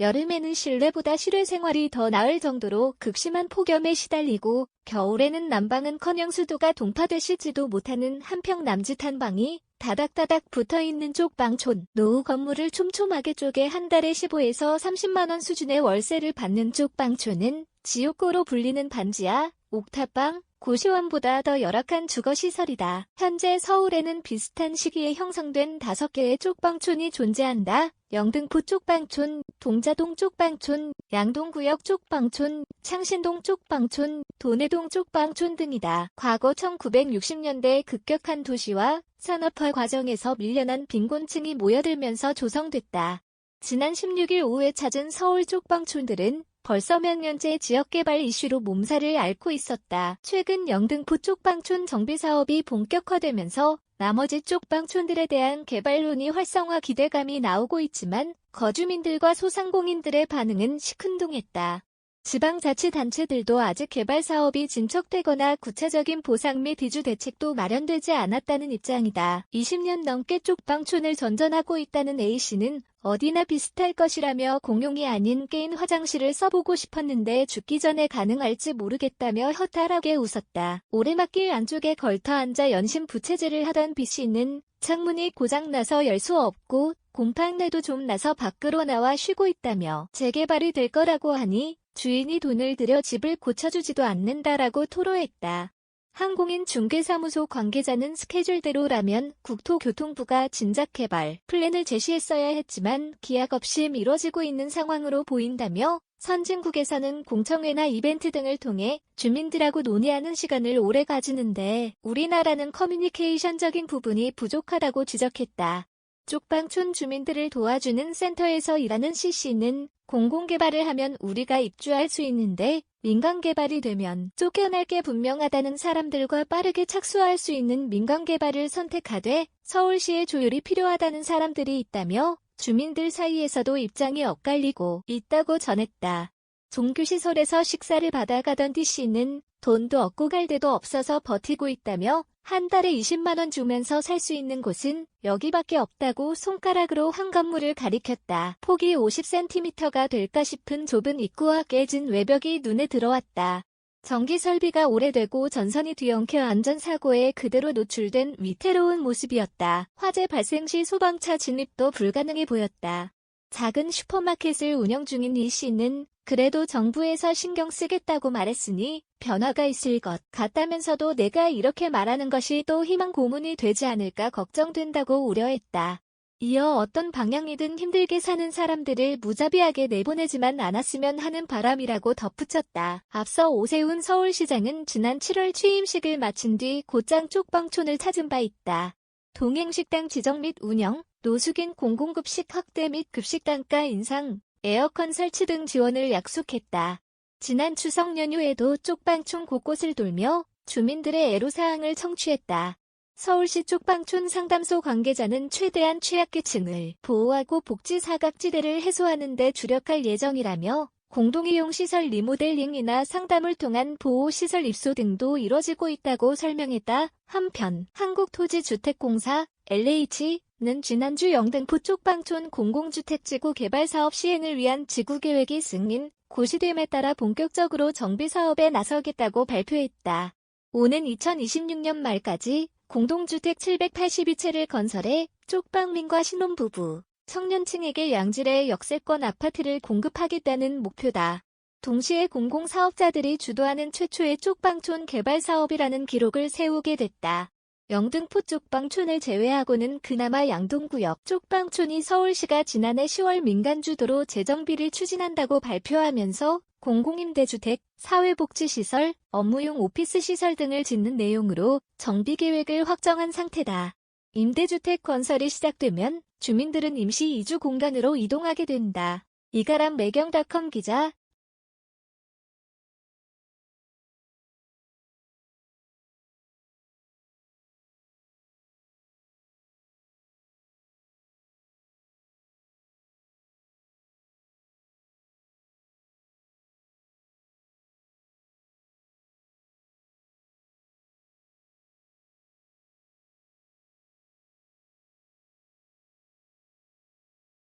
여름에는 실내보다 실외 생활이 더 나을 정도로 극심한 폭염에 시달리고 겨울에는 난방은커녕 수도가 동파되시지도 못하는 한평 남짓한 방이 다닥다닥 붙어있는 쪽방촌, 노후 건물을 촘촘하게 쪼개 한 달에 15에서 30만원 수준의 월세를 받는 쪽방촌은 지옥고로 불리는 반지하, 옥탑방, 고시원보다 더 열악한 주거시설이다. 현재 서울에는 비슷한 시기에 형성된 5개의 쪽방촌이 존재한다. 영등포 쪽방촌, 동자동 쪽방촌, 양동구역 쪽방촌, 창신동 쪽방촌, 도내동 쪽방촌 등이다. 과거 1960년대 급격한 도시와 산업화 과정에서 밀려난 빈곤층이 모여들면서 조성됐다. 지난 16일 오후에 찾은 서울 쪽방촌들은 벌써 몇 년째 지역개발 이슈로 몸살을 앓고 있었다. 최근 영등포 쪽방촌 정비사업이 본격화되면서 나머지 쪽방촌들에 대한 개발론이 활성화 기대감이 나오고 있지만 거주민들과 소상공인들의 반응은 시큰둥했다. 지방자치단체들도 아직 개발 사업이 진척되거나 구체적인 보상 및 이주 대책도 마련되지 않았다는 입장이다. 20년 넘게 쪽방촌을 전전하고 있다는 A씨는 어디나 비슷할 것이라며 공용이 아닌 개인 화장실을 써보고 싶었는데 죽기 전에 가능할지 모르겠다며 허탈하게 웃었다. 오래막길 안쪽에 걸터 앉아 연신 부채질을 하던 B씨는 창문이 고장나서 열 수 없고 곰팡내도 좀 나서 밖으로 나와 쉬고 있다며 재개발이 될 거라고 하니 주인이 돈을 들여 집을 고쳐주지도 않는다라고 토로했다. 항공인 중개사무소 관계자는 스케줄대로라면 국토교통부가 진작 개발 플랜을 제시했어야 했지만 기약 없이 미뤄지고 있는 상황으로 보인다며 선진국에서는 공청회나 이벤트 등을 통해 주민들하고 논의하는 시간을 오래 가지는데 우리나라는 커뮤니케이션적인 부분이 부족하다고 지적했다. 쪽방촌 주민들을 도와주는 센터에서 일하는 C씨는 공공개발을 하면 우리가 입주할 수 있는데 민간개발이 되면 쫓겨날 게 분명하다는 사람들과 빠르게 착수할 수 있는 민간개발을 선택하되 서울시의 조율이 필요하다는 사람들이 있다며 주민들 사이에서도 입장이 엇갈리고 있다고 전했다. 종교시설에서 식사를 받아가던 D씨는 돈도 얻고 갈 데도 없어서 버티고 있다며 한 달에 20만원 주면서 살 수 있는 곳은 여기밖에 없다고 손가락으로 한 건물을 가리켰다. 폭이 50cm가 될까 싶은 좁은 입구와 깨진 외벽이 눈에 들어왔다. 전기 설비가 오래되고 전선이 뒤엉켜 안전사고에 그대로 노출된 위태로운 모습이었다. 화재 발생 시 소방차 진입도 불가능해 보였다. 작은 슈퍼마켓을 운영 중인 이 씨는 그래도 정부에서 신경 쓰겠다고 말했으니 변화가 있을 것 같다면서도 내가 이렇게 말하는 것이 또 희망 고문이 되지 않을까 걱정된다고 우려했다. 이어 어떤 방향이든 힘들게 사는 사람들을 무자비하게 내보내지만 않았으면 하는 바람이라고 덧붙였다. 앞서 오세훈 서울시장은 지난 7월 취임식을 마친 뒤 곧장 쪽방촌을 찾은 바 있다. 동행식당 지정 및 운영, 노숙인 공공급식 확대 및 급식 단가 인상, 에어컨 설치 등 지원을 약속했다. 지난 추석 연휴에도 쪽방촌 곳곳을 돌며 주민들의 애로사항을 청취했다. 서울시 쪽방촌 상담소 관계자는 최대한 취약계층을 보호하고 복지 사각지대를 해소하는 데 주력할 예정이라며 공동이용 시설 리모델링이나 상담을 통한 보호시설 입소 등도 이뤄지고 있다고 설명했다. 한편 한국토지주택공사 LH는 지난주 영등포 쪽방촌 공공주택지구 개발 사업 시행을 위한 지구계획이 승인, 고시됨에 따라 본격적으로 정비 사업에 나서겠다고 발표했다. 오는 2026년 말까지 공동주택 782채를 건설해 쪽방민과 신혼부부, 청년층에게 양질의 역세권 아파트를 공급하겠다는 목표다. 동시에 공공사업자들이 주도하는 최초의 쪽방촌 개발 사업이라는 기록을 세우게 됐다. 영등포 쪽방촌을 제외하고는 그나마 양동구역 쪽방촌이 서울시가 지난해 10월 민간주도로 재정비를 추진한다고 발표하면서 공공임대주택, 사회복지시설, 업무용 오피스시설 등을 짓는 내용으로 정비계획을 확정한 상태다. 임대주택 건설이 시작되면 주민들은 임시 이주 공간으로 이동하게 된다. 이가람 매경닷컴 기자